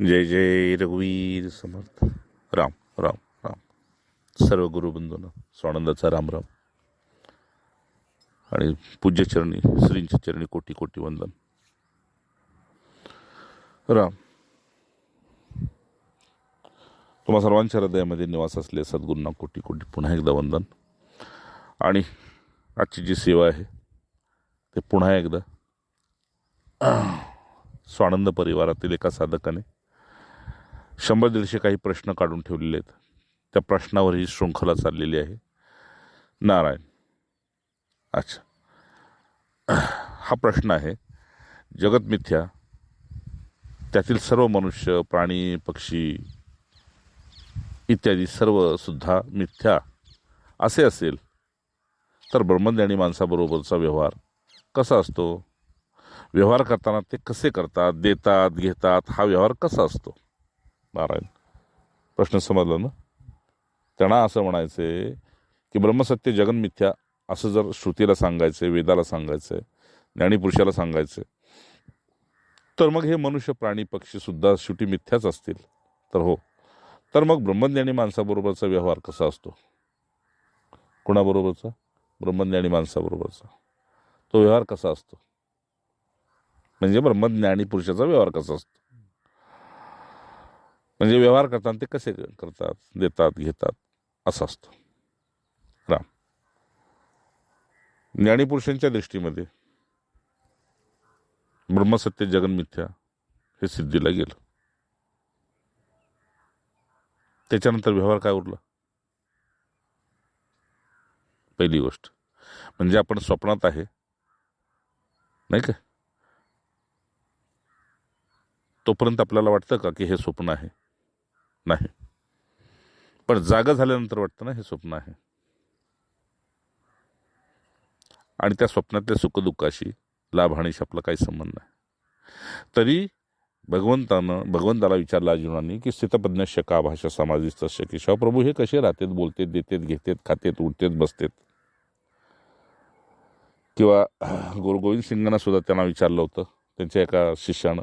जय जय रघुवीर समर्थ. राम राम राम. सर्व गुरुबंधूंना स्वानंदाचा राम राम. आणि पूज्यचरणी श्रींच्या चरणी कोटी कोटी वंदन. राम. तुम्हा सर्वांच्या हृदयामध्ये निवास असले सद्गुरूंना कोटी कोटी पुन्हा एकदा वंदन. आणि आजची जी सेवा आहे ते पुन्हा एकदा स्वानंद परिवारातील एका साधकाने शंभर दीडशे काही प्रश्न काढून ठेवलेले आहेत. त्या प्रश्नावर ही शृंखला चाललेली आहे. नारायण. अच्छा. हा प्रश्न आहे. जगत मिथ्या. त्यातील सर्व मनुष्य प्राणी पक्षी इत्यादी सर्व सुद्धा मिथ्या. असे असेल तर ब्रह्मज्ञानी माणसाबरोबरचा व्यवहार कसा असतो? व्यवहार करताना ते कसे करतात? देतात घेतात? हा व्यवहार कसा असतो? नारायण. प्रश्न समजला ना? त्यांना असं म्हणायचे की ब्रह्मसत्य जगन मिथ्या असं जर श्रुतीला सांगायचं वेदाला सांगायचं ज्ञानीपुरुषाला सांगायचं तर मग हे मनुष्य प्राणी पक्षी सुद्धा शेवटी मिथ्याच असतील. तर हो. तर मग ब्रह्मज्ञानी माणसाबरोबरचा व्यवहार कसा असतो? कुणाबरोबरचा? ब्रह्मज्ञानी माणसाबरोबरचा. तो व्यवहार कसा असतो? म्हणजे ब्रह्मज्ञानी पुरुषाचा व्यवहार कसा असतो? म्हणजे व्यवहार करताना ते कसे करतात देतात घेतात असं असतं. राम. ज्ञानीपुरुषांच्या दृष्टीमध्ये ब्रह्मसत्य जगन मिथ्या हे सिद्धीला गेलं. त्याच्यानंतर व्यवहार काय उरला? पहिली गोष्ट. म्हणजे आपण स्वप्नात आहे. नाही का? तोपर्यंत आपल्याला वाटतं का की हे स्वप्न आहे? नाही. पण जागा झाल्यानंतर वाटतं ना हे स्वप्न आहे. आणि त्या स्वप्नातल्या सुखदुःखाशी लाभ आणि आपला काही संबंध नाही. तरी भगवंतानं भगवंताला विचारला अर्जुनाने की स्थितप्रज्ञ का भाषा समाधीस्त शके प्रभू हे कसे राहतेत बोलतेत देतेत घेतेत खातेत उठतेत बसतेत? किंवा गुरु गोविंद सिंगांना सुद्धा त्यांना विचारलं होतं त्यांच्या एका शिष्यानं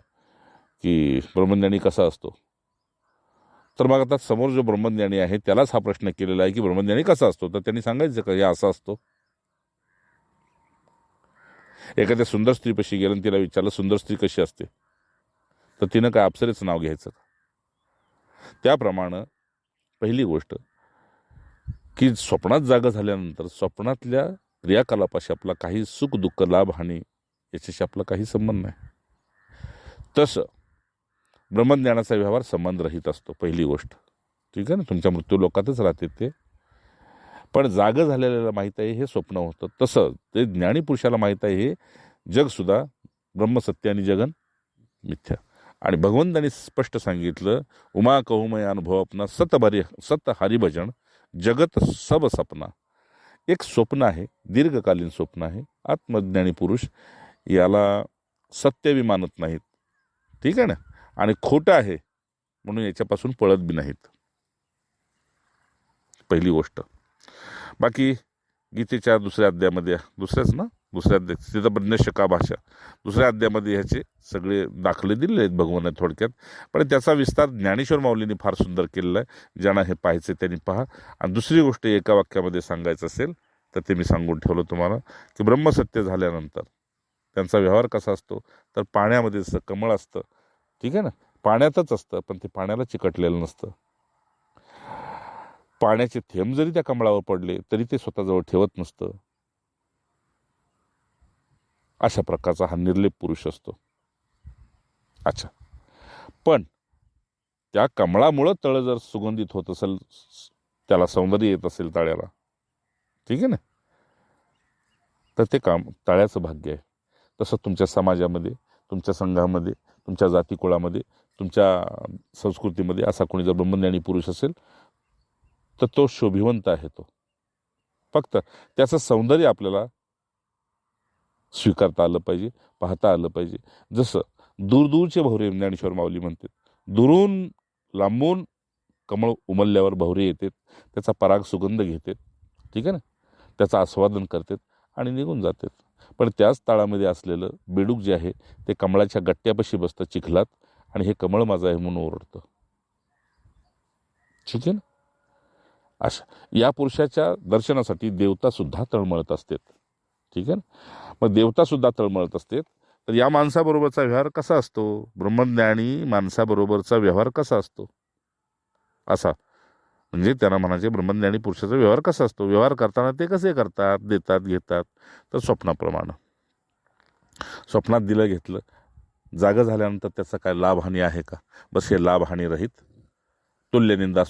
की ब्रह्मज्ञानी कसा असतो? तर मग आता समोर जो ब्रह्मज्ञानी आहे त्यालाच हा प्रश्न केलेला आहे की ब्रह्मज्ञानी कसा असतो? तर त्यांनी सांगायचं का हे असा असतो? एखाद्या सुंदर स्त्रीपाशी गेलं आणि तिला विचारलं सुंदर स्त्री कशी असते? तर तिनं काय अप्सरेचं नाव घ्यायचं त्याप्रमाणे पहिली गोष्ट की स्वप्नात जागा झाल्यानंतर स्वप्नातल्या क्रियाकलापाशी आपला काही सुख दुःख लाभ हानी याच्याशी आपला काही संबंध नाही. तसं ब्रह्मज्ञानाचा व्यवहार संबंध रहित असतो पहिली गोष्ट. ठीक आहे ना? तुमच्या मृत्यू लोकातच राहते ते. पण जागं झालेल्याला माहीत आहे हे स्वप्न होतं. तसं ते ज्ञानी पुरुषाला माहीत आहे हे जगसुद्धा ब्रह्मसत्य आणि जगन मिथ्या. आणि भगवंतांनी स्पष्ट सांगितलं उमा कहुमय अनुभव आपला सत भरी सत हरिभजन जगत सब सपना. एक स्वप्न आहे दीर्घकालीन स्वप्न आहे आत्मज्ञानी पुरुष याला सत्यबी मानत नाहीत. ठीक आहे ना? आणि खोटं आहे म्हणून याच्यापासून पळत बी नाहीत. पहिली गोष्ट. बाकी गीतेच्या दुसऱ्या अध्यायामध्ये दुसऱ्याच ना? दुसऱ्या अध्याय तिथं शका भाषा. दुसऱ्या अध्यायामध्ये ह्याचे सगळे दाखले दिलेले आहेत भगवान थोडक्यात. पण त्याचा विस्तार ज्ञानेश्वर माऊलींनी फार सुंदर केलेला आहे. ज्यांना हे पाहायचे त्यांनी पहा. आणि दुसरी गोष्ट एका वाक्यामध्ये सांगायचं असेल तर ते मी सांगून ठेवलं तुम्हाला की ब्रह्मसत्य झाल्यानंतर त्यांचा व्यवहार कसा असतो? तर पाण्यामध्ये जसं कमळ असतं ठीक आहे ना? पाण्यातच असतं पण ते पाण्याला चिकटलेलं नसतं. पाण्याचे थेंब जरी त्या कमळावर पडले तरी ते स्वतःजवळ ठेवत नसतं. अशा प्रकारचा हा निर्लेप पुरुष असतो. अच्छा. पण त्या कमळामुळं तळं जर सुगंधित होत असेल त्याला सौंदर्य येत असेल तळ्याला ठीक आहे ना? तर ते काम तळ्याचं भाग्य आहे. तसं तुमच्या समाजामध्ये तुमच्या संघामध्ये तुमच्या जाती कुळामध्ये तुमच्या संस्कृतीमध्ये असा कोणी जर ब्रह्मज्ञानी पुरुष असेल तर तो शोभिवंत आहे तो. फक्त त्याचं सौंदर्य आपल्याला स्वीकारता आलं पाहिजे पाहता आलं पाहिजे. जसं दूरदूरचे भवरे ज्ञानेश्वर माऊली म्हणते दुरून लांबून कमळ उमलल्यावर भवरे येतात त्याचा पराग सुगंध घेतात ठीक आहे ना? त्याचं आस्वादन करतात आणि निघून जातात. पण त्याच ताळामध्ये असलेलं बेडूक जे आहे ते कमळाच्या गट्ट्यापाशी बसतं चिखलात आणि हे कमळ माझं आहे म्हणून ओरडतं. ठीक आहे ना? अशा या पुरुषाच्या दर्शनासाठी देवतासुद्धा तळमळत असतात. ठीक आहे ना? मग देवतासुद्धा तळमळत असतात. तर या माणसाबरोबरचा व्यवहार कसा असतो? ब्रह्मज्ञानी माणसाबरोबरचा व्यवहार कसा असतो? असा. म्हणजे त्यांना म्हणायचे ब्रह्मज्ञानी पुरुषाचा व्यवहार कसा असतो? व्यवहार करताना ते कसे करतात देतात घेतात? तर स्वप्नाप्रमाणे. स्वप्नात दिलं घेतलं. जागं झाल्यानंतर त्याचा काय लाभहानी आहे का? बस हे लाभहानी रहित. तुल्य निंदा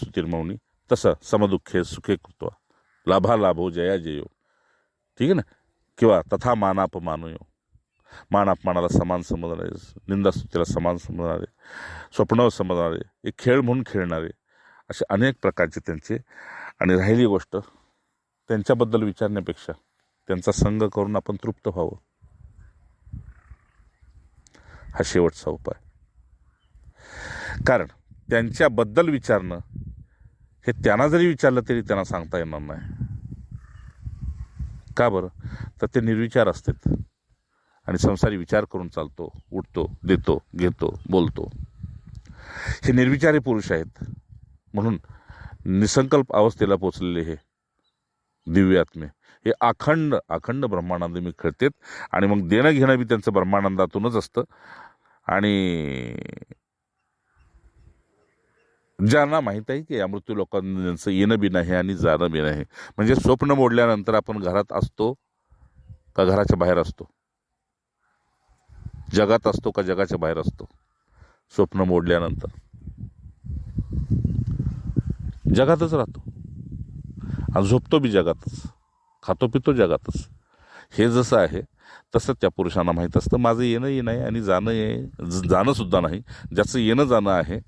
तसं समदुःखे सुखे कृत्वा. लाभा लाभो जया जयो. ठीक आहे ना? किंवा तथा मानापमानयो. मान अपमानाला समान समजणारे निंदास्तुतीला समान समजणारे स्वप्न समजणारे एक खेळ म्हणून खेळणारे. असे अनेक प्रकारचे त्यांचे. आणि राहिली गोष्ट त्यांच्याबद्दल विचारण्यापेक्षा त्यांचा संग करून आपण तृप्त व्हावं. हा शेवटचा उपाय. कारण त्यांच्याबद्दल विचारणं हे त्यांना जरी विचारलं तरी त्यांना सांगता येणार नाही. का बरं? तर ते निर्विचार असतात. आणि संसारी विचार करून चालतो उठतो देतो घेतो बोलतो. हे निर्विचारी पुरुष आहेत. म्हणून निसंकल्प अवस्थेला पोचलेले हे दिव्यात्मे हे अखंड अखंड ब्रह्मानंद मी खेळतेत आणि मग देणं घेणं बी त्यांचं ब्रह्मानंदातूनच असतं. आणि ज्यांना माहीत आहे की या मृत्यू ज्यांचं येणं बी नाही आणि जाणं बी नाही. म्हणजे स्वप्न मोडल्यानंतर आपण घरात असतो का घराच्या बाहेर असतो? जगात असतो का जगाच्या बाहेर असतो? स्वप्न मोडल्यानंतर. जगातच राहतो. आणि झोपतो बी जगातच. खातो पितो जगातच. हे जसं आहे तसं त्या पुरुषांना माहीत असतं. माझं येणं ये नाही आणि जाणं ये ज- नाही. ज्याचं येणं जाणं आहे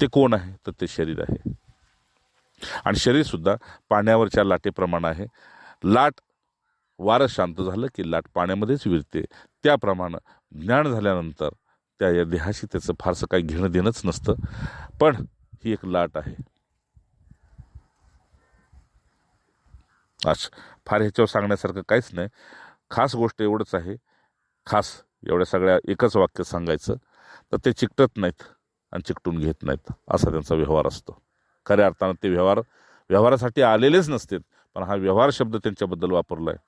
ते कोण आहे? तर ते शरीर आहे. आणि शरीरसुद्धा पाण्यावरच्या लाटेप्रमाणे आहे. लाट वारं शांत झालं की लाट पाण्यामध्येच विरते. त्याप्रमाणे ज्ञान झाल्यानंतर त्या या देहाशी त्याचं फारसं काही घेणं देणंच नसतं. पण ही एक लाट आहे. अच्छा फार ह्याच्यावर सांगण्यासारखं काहीच नाही. खास गोष्ट एवढंच आहे. खास एवढ्या सगळ्या एकच वाक्य सांगायचं तर ते चिकटत नाहीत आणि चिकटून घेत नाहीत असा त्यांचा व्यवहार असतो. खऱ्या अर्थानं ते व्यवहार व्यवहारासाठी आलेलेच नसतात पण हा व्यवहार शब्द त्यांच्याबद्दल वापरला आहे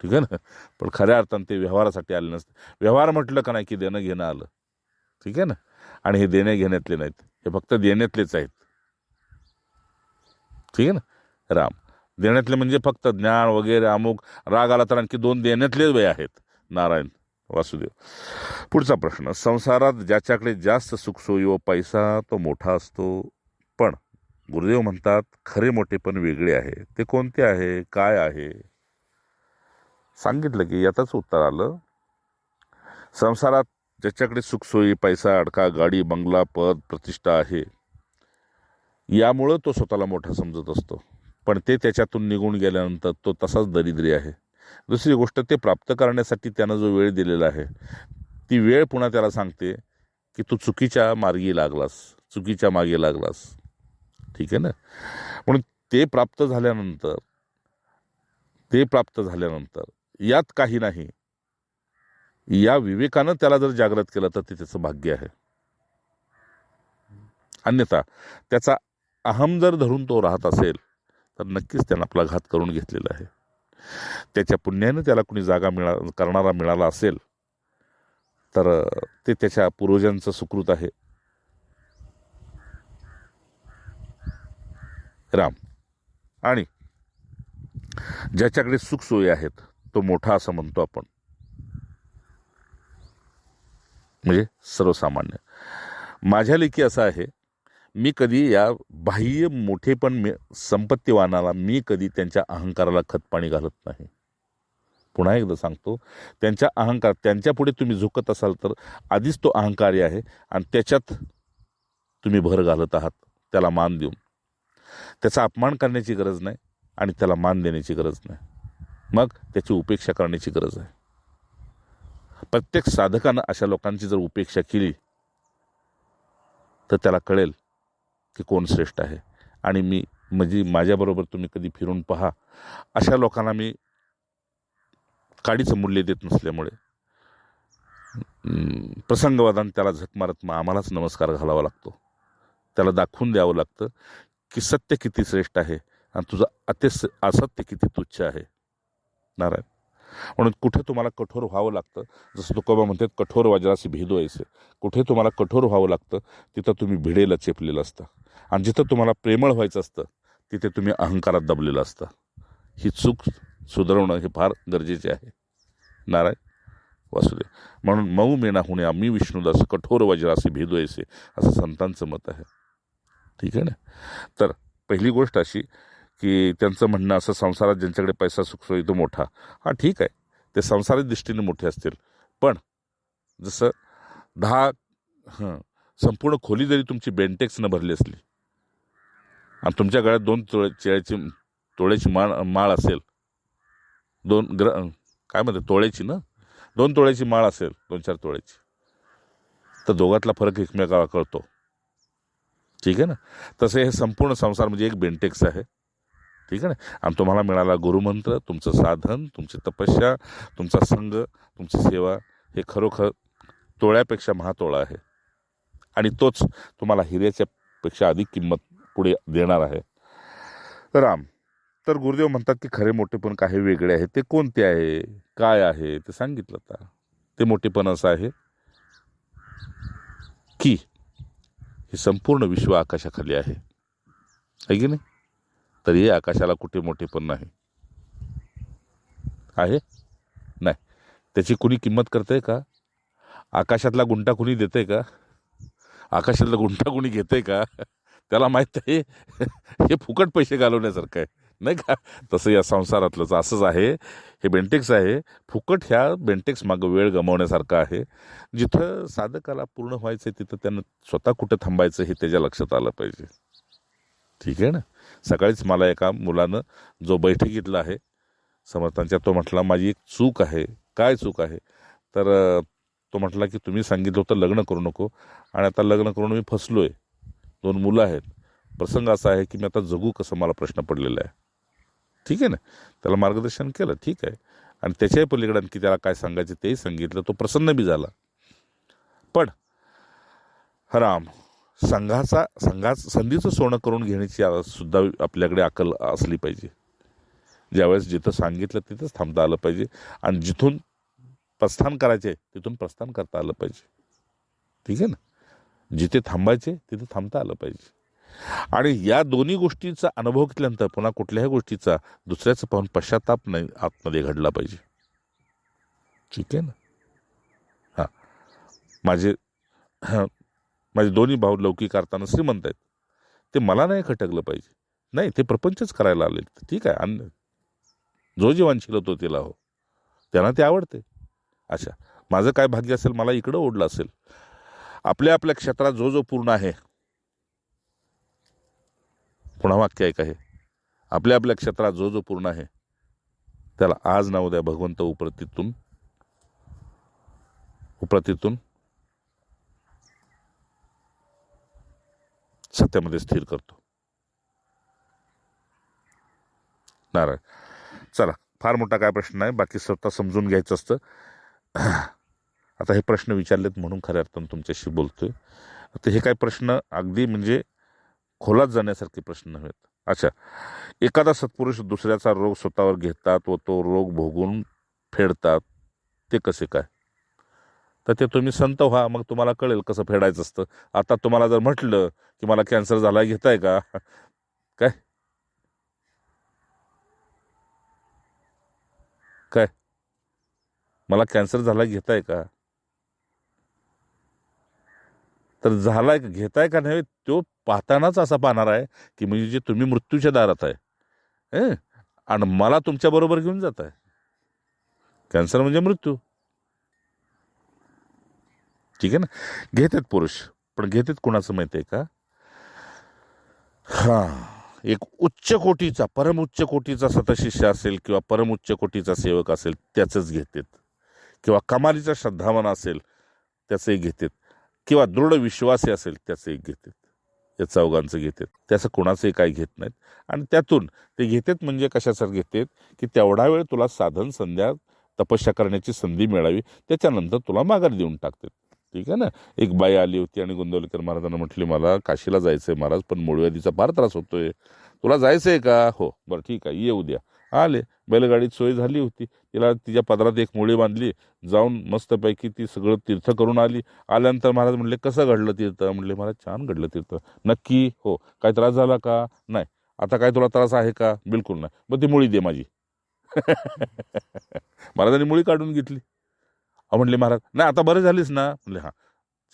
ठीक आहे ना? पण खऱ्या अर्थानं ते व्यवहारासाठी आले नसते. व्यवहार म्हटलं का नाही की देणं घेणं आलं. ठीक आहे ना? आणि हे देणे घेण्यातले नाहीत. हे फक्त देण्यातलेच आहेत. ठीक आहे ना? राम. देण्यातले म्हणजे फक्त ज्ञान वगैरे अमुक राग आला तर आणखी दोन देण्यातले वय आहेत. नारायण वासुदेव. पुढचा प्रश्न. संसारात ज्याच्याकडे जास्त सुखसोयी व पैसा तो मोठा असतो. पण गुरुदेव म्हणतात खरे मोठे पण वेगळे आहे. ते कोणते आहे? काय आहे? सांगितलं की यातच उत्तर आलं. संसारात ज्याच्याकडे सुखसोयी पैसा अडका गाडी बंगला पद प्रतिष्ठा आहे. यामुळं तो स्वतःला मोठा समजत असतो. पण ते त्याच्यातून निघून गेल्यानंतर तो तसाच दरिद्री आहे. दुसरी गोष्ट ते प्राप्त करण्यासाठी त्यानं जो वेळ दिलेला आहे ती वेळ पुन्हा त्याला सांगते की तू चुकीच्या मार्गी लागलास. चुकीच्या मागे लागलास. ठीक आहे ना? म्हणून ते प्राप्त झाल्यानंतर ते प्राप्त झाल्यानंतर यात काही नाही. या विवेकानं त्याला जर जागृत केलं तर ते त्याचं भाग्य आहे. अन्यथा त्याचा अहम जर धरून तो राहत असेल तर नक्कीच त्यानं आपला घात करून घेतलेला आहे. त्याच्या पुण्यानं त्याला कुणी जागा मिळा करणारा मिळाला असेल तर ते त्याच्या पूर्वजांचं सुकृत आहे. राम. आणि ज्याच्याकडे सुखसोयी आहेत तो मोठा असं म्हणतो आपण. म्हणजे सर्वसामान्य. माझ्या लेखी असं आहे मी कधी या बाह्य मोठेपण मी संपत्तीवानाला मी कधी त्यांच्या अहंकाराला खतपाणी घालत नाही. पुन्हा एकदा सांगतो त्यांच्या अहंकार त्यांच्यापुढे तुम्ही झुकत असाल तर आधीच तो अहंकारी आहे आणि त्याच्यात तुम्ही भर घालत आहात त्याला मान देऊन. त्याचा अपमान करण्याची गरज नाही आणि त्याला मान देण्याची गरज नाही. मग त्याची उपेक्षा करण्याची गरज आहे. प्रत्येक साधकानं अशा लोकांची जर उपेक्षा केली तर त्याला कळेल की कोण श्रेष्ठ आहे. आणि मी म्हणजे माझ्याबरोबर तुम्ही कधी फिरून पहा अशा लोकांना मी काडीचं मूल्य देत नसल्यामुळे प्रसंगवादान त्याला झक मारत मग आम्हालाच नमस्कार घालावा लागतो. त्याला दाखवून द्यावं लागतं की सत्य किती श्रेष्ठ आहे आणि तुझं अतिस असत्य किती तुच्छ आहे. नारायण. म्हणून कुठे तुम्हाला कठोर व्हावं लागतं जसं तुकोबा म्हणतात कठोर वज्राशी भेद ऐसे कुठे तुम्हाला कठोर व्हावं लागतं तिथं तुम्ही भिडेला चेपलेलं असतं. आणि जिथं तुम्हाला प्रेमळ व्हायचं असतं तिथे तुम्ही अहंकारात दबलेलं असतं. ही चूक सुधारवणं हे फार गरजेचे आहे. नारायण वासुदेव. म्हणून मऊ मेना होणे आम्ही विष्णुदास कठोर वज्रासे भेदो ऐसे असं संतांचं मत आहे. ठीक आहे ना? तर पहिली गोष्ट अशी की त्यांचं म्हणणं असं संसारात ज्यांच्याकडे पैसा सुखसोयी तो मोठा. हा ठीक आहे. ते संसारिक दृष्टीने मोठे असतील. पण जसं दहा हं, संपूर्ण खोली जरी तुमची बेंटेक्सनं भरली असली आणि तुमच्या गळ्यात दोन तोळे चेळ्याची तोळ्याची माळ माळ असेल दोन ग्र काय म्हणते तोळ्याची ना? दोन तोळ्याची माळ असेल दोन चार तोळ्याची. तर दोघातला फरक एकमेकाला कळतो. ठीक आहे ना? तसे हे संपूर्ण संसार म्हणजे एक बेंटेक्स आहे. ठीक आहे ना? आणि तुम्हाला मिळाला गुरुमंत्र तुमचं साधन तुमची तपस्या तुमचा संघ तुमची सेवा हे खरोखर तोळ्यापेक्षा महातोळा आहे. आणि तोच तुम्हाला हिऱ्याच्या पेक्षा अधिक किंमत पुढे देणार आहे. राम तर गुरुदेव म्हणतात की खरे मोठेपण काही वेगळे आहे ते कोणते आहे? काय आहे? ते सांगितलं आता. ते मोठेपण असं आहे की हे संपूर्ण विश्व आकाशाखाली आहे. आहे की नाही? तरी आकाशाला कुठे मोठेपण नाही. आहे? नाही. त्याची कुणी किंमत करते का? आकाशातला गुंटा कुणी देते का? आकाशातला गुंटा कुणी घेते का? त्याला माहीत आहे. हे फुकट पैसे घालवण्यासारखं आहे. नाही का? तसं या संसारातलंच असंच आहे. हे बेंटेक्स आहे. फुकट ह्या बेंटेक्स मागं वेळ गमावण्यासारखं आहे. जिथं साधकाला पूर्ण व्हायचं आहे तिथं त्यानं स्वतः कुठं थांबायचं हे त्याच्या लक्षात आलं पाहिजे. ठीक आहे ना? सकाळीच मला एका मुलानं जो बैठकीतला आहे समर्थांच्या तो म्हटला माझी एक चूक आहे. काय चूक आहे? तर तो म्हटला की तुम्ही सांगितलं होतं लग्न करू नको आणि आता लग्न करून मी फसलो आहे दोन मुलं आहेत. प्रसंग असा आहे की मी आता जगू कसं मला प्रश्न पडलेला आहे. ठीक आहे ना? त्याला मार्गदर्शन केलं. ठीक आहे. आणि त्याच्याही पलीकडे आणखी त्याला काय सांगायचं तेही सांगितलं. तो प्रसन्न बी झाला. पण राम संघाचा संघाच संधीचं सोनं करून घेण्याची सुद्धा आपल्याकडे अकल असली पाहिजे. ज्यावेळेस जिथं सांगितलं तिथंच थांबता आलं पाहिजे. आणि जिथून प्रस्थान करायचे तिथून प्रस्थान करता आलं पाहिजे. ठीक आहे ना? जिथे थांबायचे तिथे थांबता आलं पाहिजे. आणि या दोन्ही गोष्टीचा अनुभव घेतल्यानंतर पुन्हा कुठल्याही गोष्टीचा दुसऱ्याचं पाहून पश्चाताप नाही आतमध्ये घडला पाहिजे. ठीक आहे ना? हां. माझे माझे दोन्ही भाऊ लौकिक अर्थानं श्रीमंत आहेत. ते मला नाही खटकलं पाहिजे. नाही ते प्रपंचच करायला आले ठीक आहे अन्न जो जीवांशील तो तिला हो. त्यांना ते आवडते. अच्छा माझं काय भाग्य असेल मला इकडं ओढलं असेल. आपल्या आपल्या क्षेत्रात जो जो पूर्ण आहे. पुन्हा वाक्य आहे हे. आपल्या आपल्या क्षेत्रात जो जो पूर्ण आहे त्याला आज ना उद्या भगवंत उपरतीतून उपरतीतून सत्यामध्ये स्थिर करतो. नारायण. चला फार मोठा काय प्रश्न नाही बाकी स्वतः समजून घ्यायचं असतं. आता हे प्रश्न विचारलेत म्हणून खऱ्या अर्थानं तुमच्याशी बोलतोय. आता हे काय प्रश्न अगदी म्हणजे खोलात जाण्यासारखे प्रश्न आहेत अच्छा. एखादा सत्पुरुष दुसऱ्याचा रोग स्वतःवर घेतात व तो रोग भोगून फेडतात ते कसे काय? तर ते तुम्ही संत व्हा मग तुम्हाला कळेल कसं फेडायचं असतं. आता तुम्हाला जर म्हटलं की मला कॅन्सर झाला घेताय का? काय? काय? मला कॅन्सर झाला घेताय का? तर झालाय का घेताय का नाही तो पाहतानाच असा पाहणार आहे की म्हणजे तुम्ही मृत्यूच्या दारात आहे. आणि मला तुमच्याबरोबर घेऊन जात आहे कॅन्सर म्हणजे मृत्यू. ठीक आहे ना? घेतात पुरुष. पण घेतात कोणाचं माहिती आहे का? हां. एक उच्च कोटीचा परम उच्च कोटीचा सतशिष्य असेल किंवा परम उच्च कोटीचा सेवक असेल त्याचंच घेतात किंवा कमालीचा श्रद्धावान असेल त्याचंही घेतात किंवा दृढ विश्वासी असेल त्याचंही घेतात या चौघांचं घेतात त्याचं कोणाचंही काही घेत नाहीत. आणि त्यातून ते घेतात म्हणजे कशासाठी घेतात की तेवढा वेळ तुला साधन संध्या तपस्या करण्याची संधी मिळावी. त्याच्यानंतर तुला माघार देऊन टाकतात. ठीक आहे ना? एक बाई आली होती आणि गोंदवलेकर महाराजांना म्हटली मला काशीला जायचंय महाराज पण मूळव्याधीचा फार त्रास होतोय. तुला जायचंय का? हो. बरं ठीक आहे ये उद्या आले. बैलगाडीत सोय झाली होती. तिला तिच्या पदरात एक मुळी बांधली. जाऊन मस्तपैकी ती सगळं तीर्थ करून आली. आल्यानंतर महाराज म्हणले कसं घडलं तीर्थ? म्हणले महाराज छान घडलं तीर्थ. नक्की? हो. काय त्रास झाला का? नाही. आता काय तुला त्रास आहे का? बिलकुल नाही. मग ती मुळी दे माझी. महाराजांनी मुळी काढून घेतली. अहो म्हटले महाराज. नाही आता बरं झालीस ना. म्हणले हां.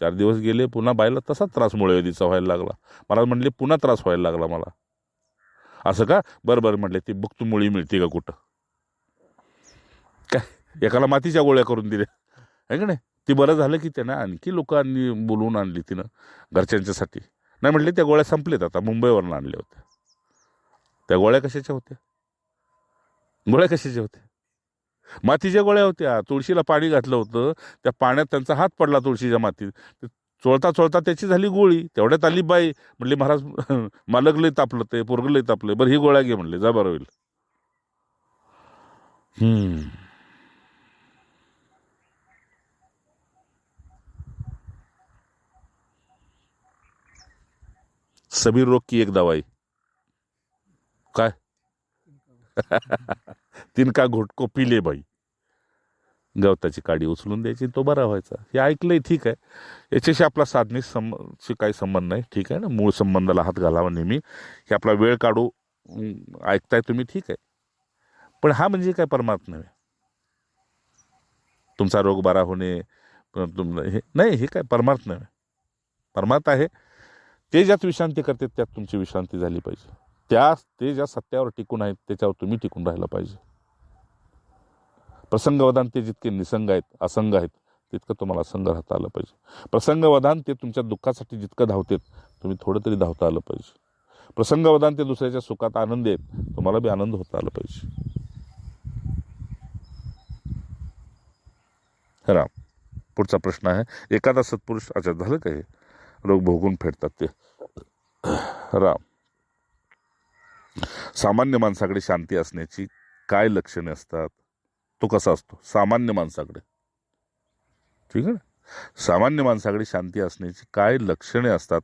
चार दिवस गेले पुन्हा बायला तसाच त्रास मुळव्याधीचा व्हायला लागला. महाराज म्हटले पुन्हा त्रास व्हायला लागला मला. असं का? बरं बरं म्हटले ती बघ तू मुळी मिळते का कुठं? काय? एकाला मातीच्या गोळ्या करून दिल्या. आहे का नाही? ती बरं झालं की त्यानं आणखी लोकांनी बोलवून आणली तिनं घरच्यांच्यासाठी. नाही म्हटले त्या गोळ्या संपलेत आता मुंबईवरून आणल्या होत्या. त्या गोळ्या कशाच्या होत्या? गोळ्या कशाच्या होत्या? मातीच्या गोळ्या होत्या. तुळशीला पाणी घातलं होतं. त्या पाण्यात त्यांचा हात पडला तुळशीच्या मातीत. चोळता चोळता त्याची झाली गोळी. तेवढ्यात आली बाई. म्हणले महाराज मालक लय तापलं ते पोरग लय तापलं बरं ही गोळ्या घे म्हणले. जा बरं होईल. हम्म. रोग की एक दवाई? काय? तिनका घोटको पिले बाई. गवताची काडी उचलून द्यायची तो बरा व्हायचा. हे ऐकलंय ठीक आहे. याच्याशी आपला साधने सम काही संबंध नाही ठीक आहे ना? मूळ संबंधाला हात घालावा नेहमी. हे आपला वेळ काढू ऐकताय तुम्ही ठीक आहे. पण हा म्हणजे काय परमार्थ नव्हे तुमचा रोग बरा होणे तुम हे नाही हे काय परमार्थ नव्हे परमार्थ आहे. ते ज्यात विश्रांती करते त्यात तुमची विश्रांती झाली पाहिजे. त्या ते ज्या सत्यावर टिकून आहेत त्याच्यावर तुम्ही टिकून राहिलं पाहिजे. प्रसंगवदान ते जितके निसंग आहेत असंग आहेत तितकं तुम्हाला असंग राहता आलं पाहिजे. प्रसंगवदान ते तुमच्या दुःखासाठी जितकं धावतेत तुम्ही थोडं तरी धावता आलं पाहिजे. प्रसंगवदान ते दुसऱ्याच्या सुखात आनंद आहेत तुम्हाला बी आनंद होता आला पाहिजे. राम. पुढचा प्रश्न आहे एखादा सत्पुरुष अच्छा झालं काय रोग भोगून फेडतात ते. राम. सामान्य माणसाकडे शांती असण्याची काय लक्षणे असतात? तो कसा असतो? सामान्य माणसाकडे. ठीक आहे ना? सामान्य माणसाकडे शांती असण्याची काय लक्षणे असतात?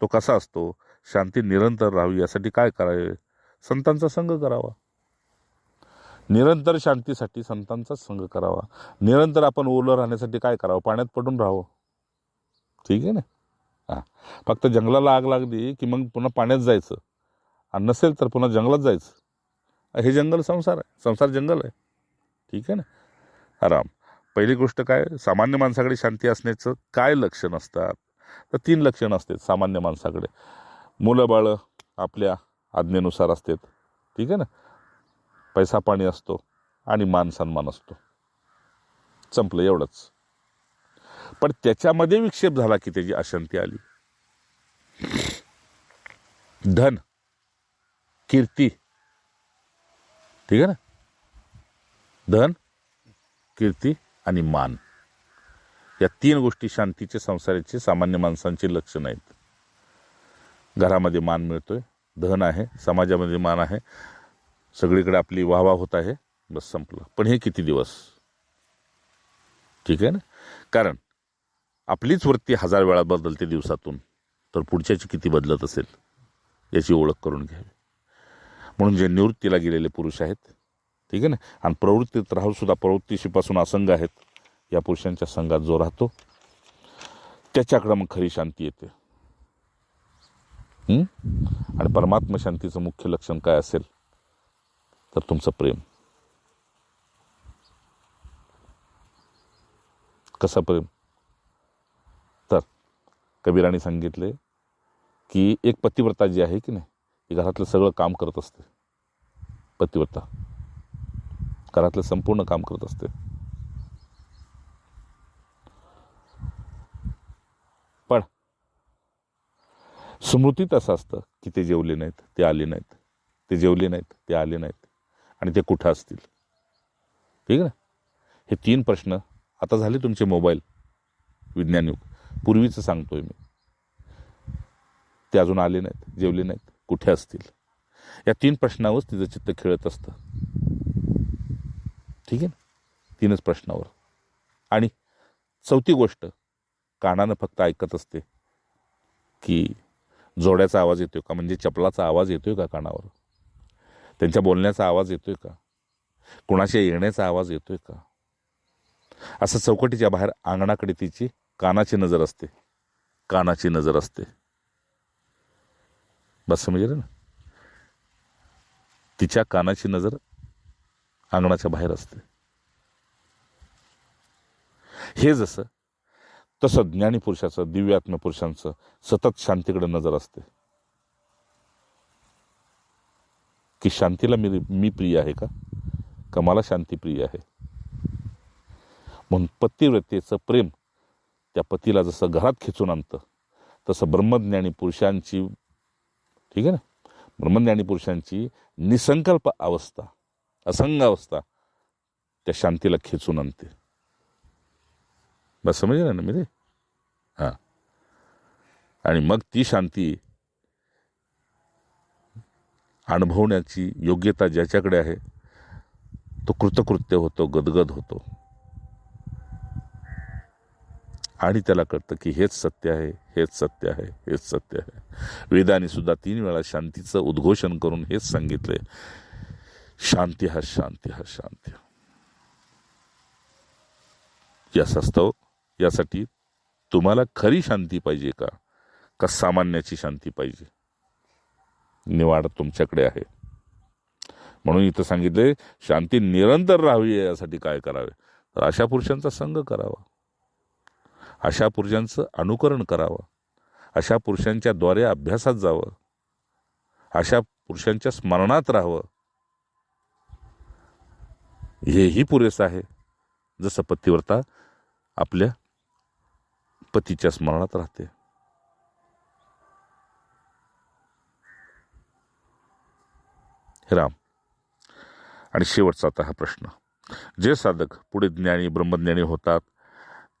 तो कसा असतो? शांती निरंतर राहावी यासाठी काय करावे? संतांचा संघ करावा. निरंतर शांतीसाठी संतांचाच संघ करावा. निरंतर आपण ओलं राहण्यासाठी काय करावं? पाण्यात पडून राहावं. ठीक आहे ना? हां. फक्त जंगलाला आग लागली की मग पुन्हा पाण्यात जायचं. आणि नसेल तर पुन्हा जंगलात जायचं. हे जंगल संसार आहे. संसार जंगल आहे. ठीक आहे ना? आराम. पहिली गोष्ट काय? सामान्य माणसाकडे शांती असण्याचं काय लक्षण असतात? तर तीन लक्षणं असतात सामान्य माणसाकडे. मुलं बाळं आपल्या आज्ञेनुसार असतात. ठीक आहे ना? पैसा पाणी असतो आणि मान सन्मान असतो. संपलं एवढंच. पण त्याच्यामध्ये विक्षेप झाला की त्याची अशांती आली. धन कीर्ती. ठीक आहे ना? धन कीर्ती आणि मान. या तीन गोष्टी शांतीचे संसाराचे सामान्य माणसांचे लक्षण आहेत. घरामध्ये मान मिळतोय धन आहे समाजामध्ये मान आहे सगळीकडे आपली वाहवा होत आहे बस संपलं. पण हे किती दिवस? ठीक आहे ना? कारण आपलीच वृत्ती हजार वेळा बदलते दिवसातून तर पुढच्याची किती बदलत असेल याची ओळख करून घ्यावी. म्हणून जे निवृत्तीला गेलेले पुरुष आहेत ठीक आहे ना? आणि प्रवृत्तीत राहूनसुद्धा प्रवृत्तीशीपासून असंग आहेत. या पुरुषांच्या संघात जो राहतो त्याच्याकडं मग खरी शांती येते. आणि परमात्मा शांतीचं मुख्य लक्षण काय असेल तर तुमचं प्रेम. कसं प्रेम? तर कबीराने सांगितले की एक पतिव्रता जी आहे की नाही ती घरातलं सगळं काम करत असते. पतिव्रता. घरातलं संपूर्ण काम करत असते. पण स्मृतीत असं असतं की ते जेवले नाहीत ते आले नाहीत ते जेवले नाहीत ते आले नाहीत आणि ते कुठं असतील? ठीक आहे ना? हे तीन प्रश्न आता झाले तुमचे मोबाईल विज्ञान युग. पूर्वीचं सांगतोय मी. ते अजून आले नाहीत जेवले नाहीत कुठे असतील? या तीन प्रश्नावरच तिचं चित्त खेळत असतं. ठीक आहे ना? तीनच प्रश्नावर. आणि चौथी गोष्ट कानानं फक्त ऐकत असते की जोड्याचा आवाज येतोय का? म्हणजे चपलाचा आवाज येतोय का कानावर? त्यांच्या बोलण्याचा आवाज येतोय का? कुणाच्या येण्याचा आवाज येतोय का? असं चौकटीच्या बाहेर अंगणाकडे तिची कानाची नजर असते. कानाची नजर असते. बस समजलं ना? तिच्या कानाची नजर अंगणाच्या बाहेर असते. हे जसं तसं ज्ञानी पुरुषाचं दिव्यात्म पुरुषांचं सतत शांतीकडे नजर असते. की शांतीला मी मी प्रिय आहे का? का मला शांती प्रिय आहे? म्हणून पतिव्रतेचं प्रेम त्या पतीला जसं घरात खेचून आणतं तसं ब्रह्मज्ञानी पुरुषांची ठीक आहे ना? ब्रह्मज्ञानी पुरुषांची निसंकल्प अवस्था असंग अवस्था त्या शांतीला खेचून आणते. बस समजलं ना मी रे हां. आणि मग ती शांती अनुभवण्याची योग्यता ज्याच्याकडे आहे तो कृतकृत्य होतो गदगद होतो. आणि त्याला कळतं की हेच सत्य आहे हेच सत्य आहे हेच सत्य आहे. वेदाने सुद्धा तीन वेळा शांतीचं उद्घोषण करून हेच सांगितले शांती हा शांती हा शांती यास्तव यासाठी तुम्हाला खरी शांती पाहिजे का? का सामान्याची शांती पाहिजे? निवाड तुमच्याकडे आहे. म्हणून इथं सांगितले शांती निरंतर राहावी यासाठी काय करावे? तर अशा पुरुषांचा संग करावा. अशा पुरुषांचं अनुकरण करावं. अशा पुरुषांच्या द्वारे अभ्यासात जावं. अशा पुरुषांच्या स्मरणात राहावं. हेही पुरेसं आहे. जसं पतिव्रता आपल्या पतीच्या स्मरणात राहते. हे राम. आणि शेवटचा आता हा प्रश्न. जे साधक पुढे ज्ञानी ब्रह्मज्ञानी होतात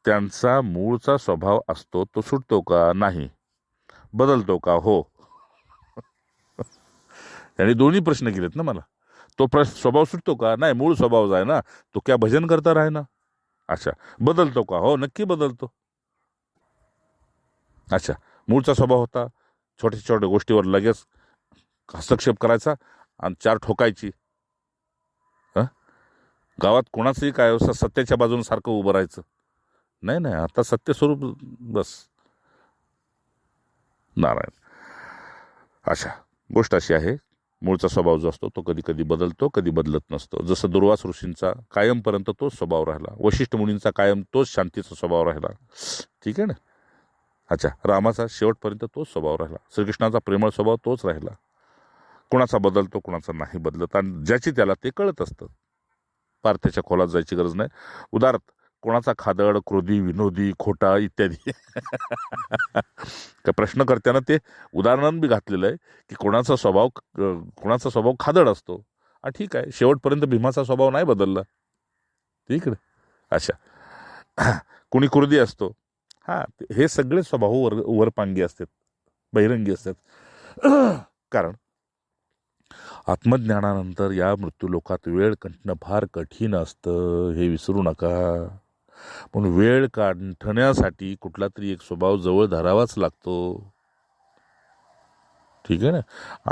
त्यांचा मूळचा स्वभाव असतो तो सुटतो का? नाही. बदलतो का? हो. त्याने दोन्ही प्रश्न केलेत ना मला? तो प्रश्न स्वभाव सुटतो का? नाही मूळ स्वभाव आहे ना. तो क्या भजन करता राहे ना? अच्छा बदलतो का? हो नक्की बदलतो. अच्छा मूळचा स्वभाव होता. छोट्या छोट्या गोष्टीवर लगेच हस्तक्षेप करायचा आणि चार ठोकायची. हं? गावात कोणाचंही काय असं सत्याच्या बाजून सारखं उभं राहायचं. नाही नाही आता सत्य स्वरूप बस. नारायण. अच्छा गोष्ट अशी आहे. मूळचा स्वभाव जो असतो तो कधी कधी बदलतो कधी बदलत नसतो. जसं दुर्वास ऋषींचा कायमपर्यंत तोच स्वभाव राहिला. वशिष्ठ मुनींचा कायम तोच शांतीचा स्वभाव राहिला. ठीक आहे ना? अच्छा रामाचा शेवटपर्यंत तोच स्वभाव राहिला. श्रीकृष्णाचा प्रेमळ स्वभाव तोच राहिला. कुणाचा बदलतो कुणाचा नाही बदलत. आणि ज्याची त्याला ते कळत असतं. फार त्याच्या खोलात जायची गरज नाही. उदाहरत कोणाचा खादड क्रोधी विनोदी खोटा इत्यादी. प्रश्न करताना ते उदाहरण बी घातलेलं आहे की कोणाचा स्वभाव कोणाचा स्वभाव खादड असतो. हा ठीक आहे. शेवटपर्यंत भीमाचा स्वभाव नाही बदलला. ठीक आहे अच्छा कुणी क्रोधी असतो. हा हे सगळे स्वभाव वर वरपांगी असतात. बहिरंगी असतात. कारण आत्मज्ञानानंतर या मृत्यूलोकात वेळ कंठणं फार कठीण असतं. हे विसरू नका. म्हणून वेळ काढण्यासाठी कुठला तरी एक स्वभाव जवळ धरावाच लागतो. ठीक आहे ना?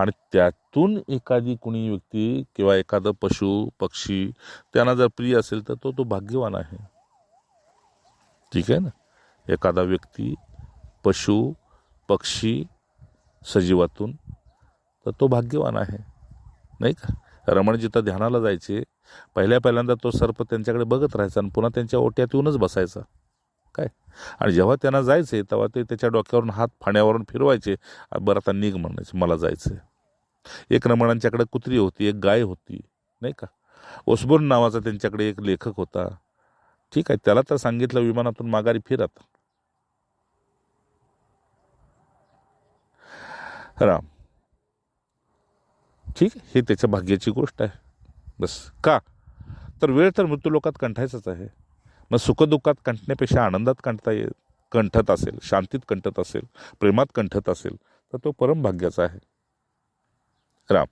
आणि त्यातून एखादी कुणी व्यक्ती किंवा एखादं पशु पक्षी त्यांना जर प्रिय असेल तर तो तो भाग्यवान आहे. ठीक आहे ना? एखादा व्यक्ती पशु पक्षी सजीवातून तर तो भाग्यवान आहे. नाही का? रमण जिथं ध्यानाला जायचे पहिल्या पहिल्यांदा तो सर्प त्यांच्याकडे बघत राहायचा आणि पुन्हा त्यांच्या ओट्यात येऊनच बसायचा. काय? आणि जेव्हा त्यांना जायचे तेव्हा ते त्याच्या डोक्यावरून हात फाण्यावरून फिरवायचे बरं आता निघ म्हणायचे मला जायचं एक रमणांच्याकडे कुत्री होती एक गाय होती नाही का? ओसबोर्न नावाचा त्यांच्याकडे एक लेखक होता. ठीक आहे त्याला तर सांगितलं विमानातून माघारी फिरत राम. ठीक हे त्याच्या भाग्याची गोष्ट आहे. बस. का? तर वेळ तर मृत्यूलोकात कंठायचाच आहे. मग सुखदुःखात कंठण्यापेक्षा आनंदात कंठता ये कंठत असेल शांतीत कंठत असेल प्रेमात कंठत असेल तर तो परमभाग्याचा आहे. राम.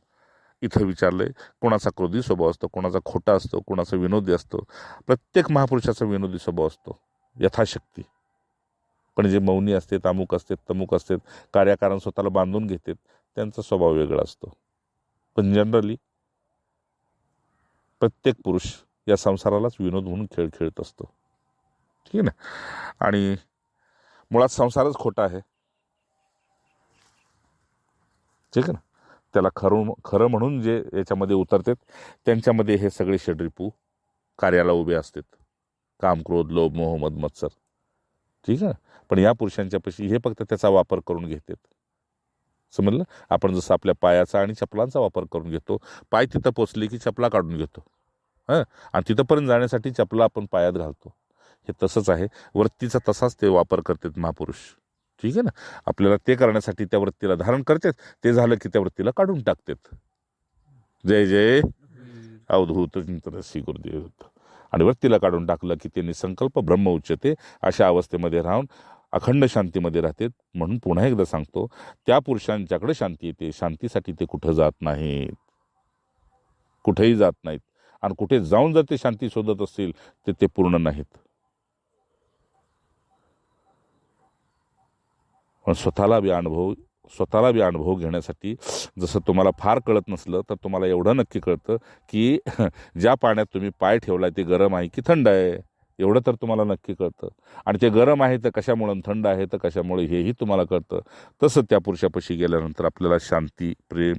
इथं विचारलंय कोणाचा क्रोधी स्वभाव असतो कोणाचा खोटा असतो कोणाचा विनोदी असतो? प्रत्येक महापुरुषाचा विनोदी स्वभाव असतो. यथाशक्ती. पण जे मौनी असतात अमुक असतात तमुक असतात कार्याकारण स्वतःला बांधून घेतात त्यांचा स्वभाव वेगळा असतो. पण जनरली प्रत्येक पुरुष या संसारालाच विनोद म्हणून खेळ खेळत असतो. ठीक आहे ना? आणि मुळात संसारच खोटा आहे. ठीक आहे ना? त्याला खरं खरं म्हणून जे याच्यामध्ये उतरतात त्यांच्यामध्ये हे सगळे षड्रिपू कार्याला उभे असतात. काम क्रोध लोभ मोह मत्सर. ठीक आहे पण या पुरुषांच्यापाशी हे फक्त त्याचा वापर करून घेतात. समजलं? आपण जसं आपल्या पायाचा आणि चपलांचा वापर करून घेतो पाय तिथं पोचले की चपला काढून घेतो. हां? आणि तिथंपर्यंत जाण्यासाठी चपला आपण पायात घालतो. हे तसंच आहे. वृत्तीचा तसाच ते वापर करतात महापुरुष. ठीक आहे ना? आपल्याला ते करण्यासाठी त्या वृत्तीला धारण करतात. ते झालं की त्या वृत्तीला काढून टाकतात. जय जय. अवधूत चिंतनसी गुरुदेव. आणि वृत्तीला काढून टाकलं की त्यांनी संकल्प ब्रह्म उच्चते अशा अवस्थेमध्ये राहून अखंड शांतीमध्ये राहतात म्हणून पुन्हा एकदा सांगतो त्या पुरुषांच्याकडे शांती येते शांतीसाठी ते कुठं जात नाहीत. कुठेही जात नाहीत. आणि कुठे जाऊन जर ते शांती शोधत असतील तर ते पूर्ण नाहीत. पण स्वतःला बी अनुभव स्वतःला बी अनुभव घेण्यासाठी जसं तुम्हाला फार कळत नसलं तर तुम्हाला एवढं नक्की कळतं की ज्या पाण्यात तुम्ही पाय ठेवलाय ते गरम आहे की थंड आहे? एवढं तर तुम्हाला नक्की कळतं. आणि ते गरम आहे तर कशामुळं थंड आहे तर कशामुळे हेही तुम्हाला कळतं. तसं त्या पुरुषापाशी गेल्यानंतर आपल्याला शांती प्रेम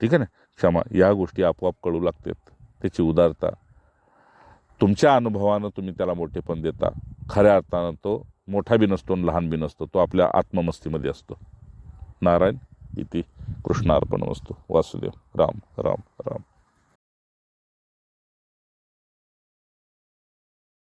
ठीक आहे ना? क्षमा या गोष्टी आपोआप कळू लागतात. त्याची उदारता. तुमच्या अनुभवानं तुम्ही त्याला मोठेपण देता. खऱ्या अर्थानं तो मोठा बी नसतो आणि लहान बी नसतो. तो आपल्या आत्ममस्तीमध्ये असतो. नारायण इति कृष्णार्पण वस्तू वासुदेव. राम राम राम.